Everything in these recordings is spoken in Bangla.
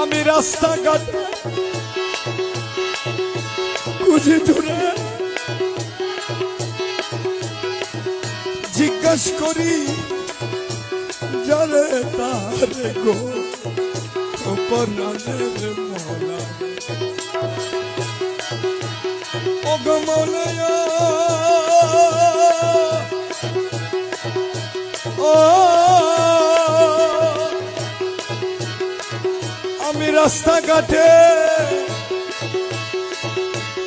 আমি রাস্তাঘাট খুঁজে দূরে। জিজ্ঞাস করি যারে তারে গো অপরাধের মলা। আমি রাস্তাঘাটে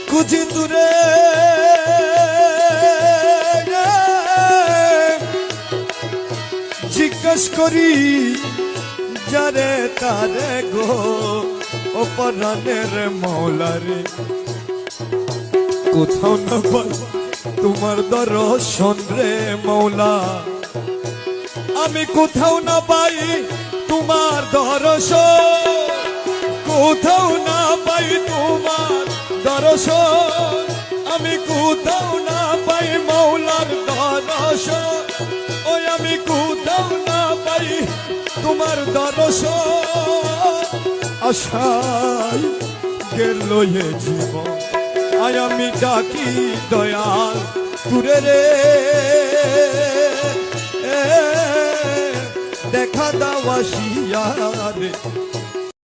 খুঁজি দূরে। জিজ্ঞেস করি, যারে তারে গো অপরাণের মৌলারে কোথাও না তোমার দর্শন রে মৌলা। আমি কোথাও না পাই তোমার দর্শন। কোথাও না পাই তোমার দর্শন। আমি কোথাও না পাই মৌলার দর্শন। ওই আমি কোথাও না পাই তোমার দর্শন। আশাই গেল এ জীবন। আয় আমি ডাকি দয়াল তুরে রে। দেখা দাওয়াশিয়া রে।